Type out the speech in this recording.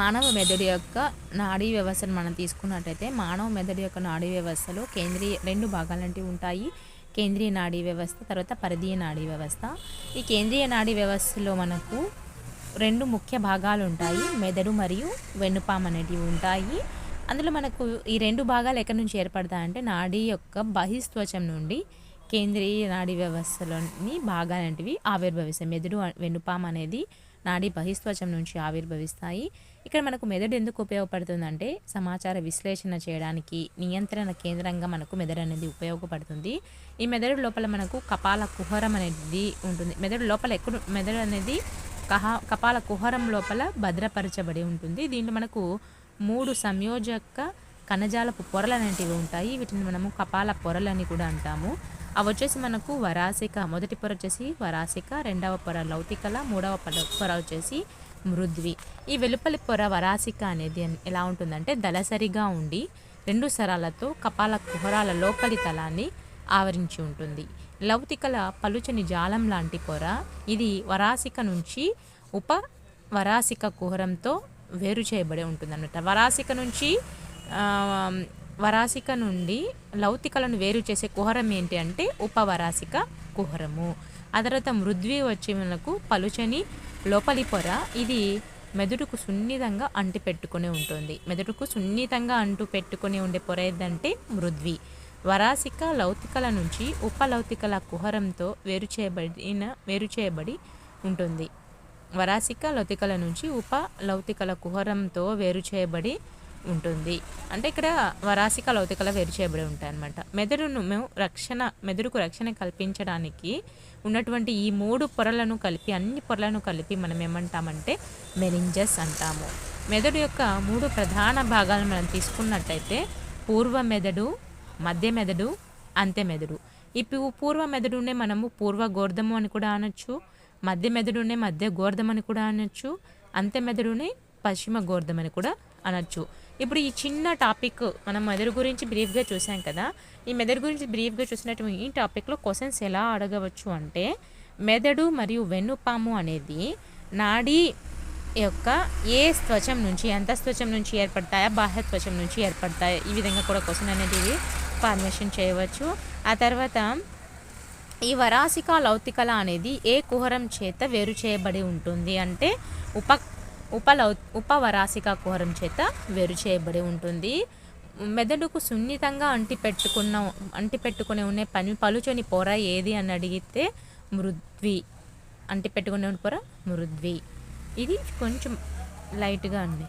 మానవ మెదడు యొక్క నాడీ వ్యవస్థను మనం తీసుకున్నట్టయితే మానవ మెదడు యొక్క నాడీ వ్యవస్థలో కేంద్రీయ రెండు భాగాలంటివి ఉంటాయి. కేంద్రీయ నాడీ వ్యవస్థ తర్వాత పరిధీయ నాడీ వ్యవస్థ. ఈ కేంద్రీయ నాడీ వ్యవస్థలో మనకు రెండు ముఖ్య భాగాలు ఉంటాయి. మెదడు మరియు వెన్నుపాము అనేటివి ఉంటాయి. అందులో మనకు ఈ రెండు భాగాలు ఎక్కడి నుంచి ఏర్పడతాయంటే నాడీ యొక్క బహిస్త్వచం నుండి కేంద్రీయ నాడీ వ్యవస్థలోని భాగాలంటివి ఆవిర్భవిస్తాయి. మెదడు వెన్నుపాము అనేది నాడీ బహిస్త్వచం నుంచి ఆవిర్భవిస్తాయి. ఇక్కడ మనకు మెదడు ఎందుకు ఉపయోగపడుతుందంటే సమాచార విశ్లేషణ చేయడానికి నియంత్రణ కేంద్రంగా మనకు మెదడు అనేది ఉపయోగపడుతుంది. ఈ మెదడు లోపల మనకు కపాల కుహరం అనేది ఉంటుంది. మెదడు లోపల ఎక్కడ మెదడు అనేది కహ కపాల కుహరం లోపల భద్రపరచబడి ఉంటుంది. దీంట్లో మనకు మూడు సంయోజక కణజాలపు పొరలు అనేటివి ఉంటాయి. వీటిని మనము కపాల పొరలని కూడా అంటాము. అవి వచ్చేసి మనకు వరాసిక మొదటి పొర వచ్చేసి వరాసిక రెండవ పొర లౌతికల మూడవ పొర పొర వచ్చేసి మృద్వి ఈ వెలుపలి పొర వరాసిక అనేది ఎలా ఉంటుందంటే దళసరిగా ఉండి రెండు సరాలతో కపాల కుహరాల లోపలి తలాన్ని ఆవరించి ఉంటుంది. లౌతికల పలుచని జాలం లాంటి పొర ఇది వరాసిక నుంచి ఉప వరాసిక కుహరంతో వేరు చేయబడి ఉంటుంది అన్నమాట వరాసిక నుంచి వరాసిక నుండి లౌతికలను వేరు చేసే కుహరం ఏంటి అంటే ఉపవరాసిక కుహరము. ఆ తర్వాత మృద్వి వచ్చేలకు పలుచని లోపలి పొర ఇది మెదడుకు సున్నితంగా అంటి పెట్టుకుని ఉంటుంది. మెదడుకు సున్నితంగా అంటు పెట్టుకుని ఉండే పొర ఏదంటే మృద్వి. వరాసిక లౌతికల నుంచి ఉపలౌతికల కుహరంతో వేరు చేయబడిన వేరు చేయబడి ఉంటుంది. వరాసిక లౌతికల నుంచి ఉప లౌతికల కుహరంతో వేరు చేయబడి ఉంటుంది. అంటే ఇక్కడ వరాసిక లౌతికల వేరు చేయబడి ఉంటాయి అనమాట మెదడును మేము రక్షణ మెదడుకు రక్షణ కల్పించడానికి ఉన్నటువంటి ఈ మూడు పొరలను కలిపి అన్ని పొరలను కలిపి మనం ఏమంటామంటే మెరింజస్ అంటాము. మెదడు యొక్క మూడు ప్రధాన భాగాలను మనం తీసుకున్నట్టయితే పూర్వ మెదడు మధ్య మెదడు అంత్య మెదడు. ఈ పూర్వ మెదడునే మనము పూర్వ గోర్ధము అని కూడా అనొచ్చు మధ్య మెదడునే మధ్య గోర్ధం అని కూడా అనొచ్చు అంత్య మెదడునే పశ్చిమ గోర్ధం అని కూడా అనొచ్చు. ఇప్పుడు ఈ చిన్న టాపిక్ మనం మెదడు గురించి బ్రీఫ్గా చూసాం కదా ఈ మెదడు గురించి బ్రీఫ్గా చూసినట్టు ఈ టాపిక్లో క్వశ్చన్స్ ఎలా అడగవచ్చు అంటే మెదడు మరియు వెన్నుపాము అనేది నాడీ యొక్క ఏ త్వచం నుంచి ఎంత త్వచం నుంచి ఏర్పడతాయా బాహ్య త్వచం నుంచి ఏర్పడతాయా ఈ విధంగా కూడా క్వశ్చన్ అనేది ఫార్మేషన్ చేయవచ్చు. ఆ తర్వాత ఈ వరాసిక లౌతికల అనేది ఏ కుహరం చేత వేరు చేయబడి ఉంటుంది అంటే ఉప ఉపలౌ ఉపవరాసిక కుహరం చేత వేరు చేయబడి ఉంటుంది. మెదడుకు సున్నితంగా అంటి పెట్టుకున్న అంటి పెట్టుకుని ఉండే పని పలుచని పొర ఏది అని అడిగితే మృద్వి అంటి పెట్టుకునే పొర మృద్వి. ఇది కొంచెం లైట్గా అండి.